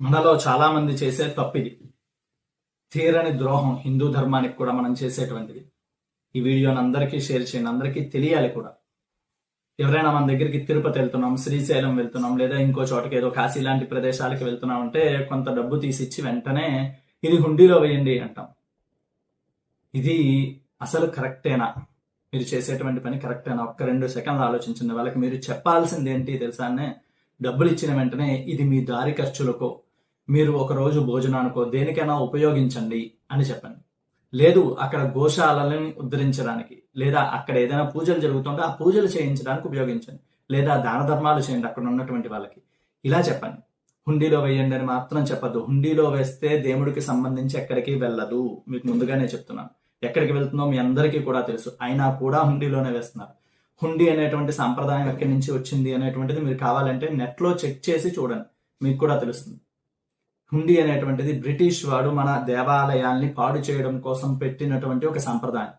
మనలో చాలా మంది చేసే తప్పిది. తీరని ద్రోహం హిందూ ధర్మానికి కూడా మనం చేసేటువంటిది. ఈ వీడియోని అందరికీ షేర్ చేయండి. అందరికీ తెలియాలి కూడా. ఎవరైనా మన దగ్గరికి తిరుపతి వెళ్తున్నాం శ్రీశైలం వెళ్తున్నాం లేదా ఇంకో చోటకి ఏదో కాశీ లాంటి ప్రదేశాలకు వెళ్తున్నాం అంటే కొంత డబ్బు తీసిచ్చి వెంటనే ఇది హుండీలో వేయండి అంటాం. ఇది అసలు కరెక్టేనా? మీరు చేసేటువంటి పని కరెక్టేనా? ఒక్క రెండు సెకండ్లు ఆలోచించిన వాళ్ళకి మీరు చెప్పాల్సింది ఏంటి తెలుసానే డబ్బులు ఇచ్చిన వెంటనే ఇది మీ దారి ఖర్చులకో మీరు ఒక రోజు భోజనానికో దేనికైనా ఉపయోగించండి అని చెప్పండి. లేదు అక్కడ గోశాలని ఉద్ధరించడానికి లేదా అక్కడ ఏదైనా పూజలు జరుగుతుంటే ఆ పూజలు చేయించడానికి ఉపయోగించండి. లేదా దాన ధర్మాలు చేయండి అక్కడ ఉన్నటువంటి వాళ్ళకి. ఇలా చెప్పండి. హుండీలో వేయండి అని మాత్రం చెప్పద్దు. హుండీలో వేస్తే దేవుడికి సంబంధించి ఎక్కడికి వెళ్ళదు. మీకు ముందుగానే చెప్తున్నాను. ఎక్కడికి వెళ్తుందో మీ అందరికీ కూడా తెలుసు. అయినా కూడా హుండీలోనే వేస్తున్నారు. హుండీ అనేటువంటి సాంప్రదాయం ఎక్కడి నుంచి వచ్చింది అనేటువంటిది మీరు కావాలంటే నెట్లో చెక్ చేసి చూడండి. మీకు కూడా తెలుస్తుంది. హుండీ అనేటువంటిది బ్రిటిష్ వాడు మన దేవాలయాల్ని పాడు చేయడం కోసం పెట్టినటువంటి ఒక సంప్రదాయం.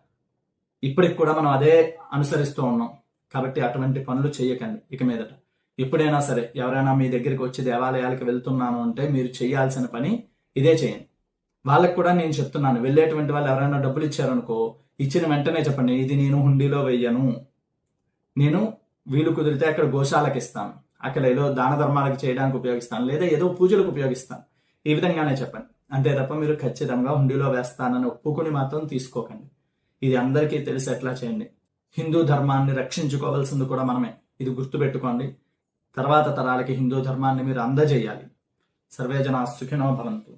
ఇప్పటికి కూడా మనం అదే అనుసరిస్తూ ఉన్నాం. కాబట్టి అటువంటి పనులు చేయకండి ఇక మీదట. ఎప్పుడైనా సరే ఎవరైనా మీ దగ్గరికి వచ్చి దేవాలయాలకు వెళ్తున్నాను అంటే మీరు చేయాల్సిన పని ఇదే చేయండి. వాళ్ళకి కూడా నేను చెప్తున్నాను వెళ్ళేటువంటి వాళ్ళు ఎవరైనా డబ్బులు ఇచ్చారనుకో ఇచ్చిన వెంటనే చెప్పండి ఇది నేను హుండీలో వెయ్యను. నేను వీలు కుదిరితే అక్కడ గోశాలకు ఇస్తాను అక్కడ ఏదో దాన ధర్మాలకు చేయడానికి ఉపయోగిస్తాను లేదా ఏదో పూజలకు ఉపయోగిస్తాను. ఈ విధంగానే చెప్పండి. అంతే తప్ప మీరు ఖచ్చితంగా హుండీలో వేస్తానని ఒప్పుకొని మాత్రం తీసుకోకండి. ఇది అందరికీ తెలిసి ఎట్లా చేయండి? హిందూ ధర్మాన్ని రక్షించుకోవాల్సింది కూడా మనమే. ఇది గుర్తుపెట్టుకోండి. తర్వాత తరాలకి హిందూ ధర్మాన్ని మీరు అందజేయాలి. సర్వేజన సుఖినో భవంతు.